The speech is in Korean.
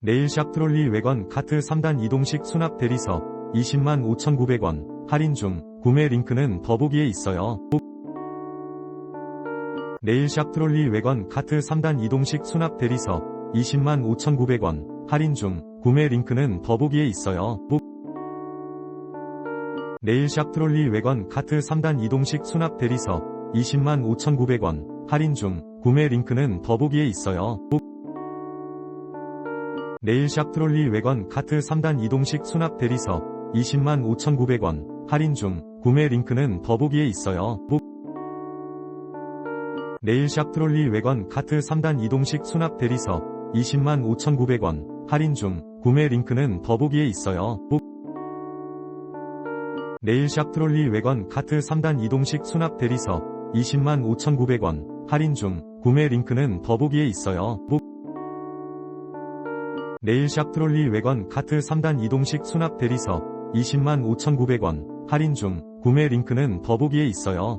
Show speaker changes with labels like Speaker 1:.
Speaker 1: 네일샵 트롤리 외관 카트 3단 이동식 수납 대리석 20만 5,900원 할인 중 구매 링크는 더보기에 있어요. 네일샵 트롤리 외관 카트 3단 이동식 수납 대리석 20만 5,900원 할인 중 구매 링크는 더보기에 있어요. 네일샵 트롤리 외관 카트 3단 이동식 수납 대리석 20만 5,900원 할인 중 구매 링크는 더보기에 있어요. 네일샵 트롤리 외관 카트 3단 이동식 수납 대리석 20만 5,900원 할인 중 구매 링크는 더보기에 있어요. 네일샵 트롤리 외관 카트 3단 이동식 수납 대리석 20만 5,900원 할인 중 구매 링크는 더보기에 있어요. 네일샵 트롤리 외관 카트 3단 이동식 수납 대리석 20만 5,900원 할인 중 구매 링크는 더보기에 있어요. 네일샵 트롤리 외관 카트 3단 이동식 수납 대리석 20만 5,900원 할인 중 구매 링크는 더보기에 있어요.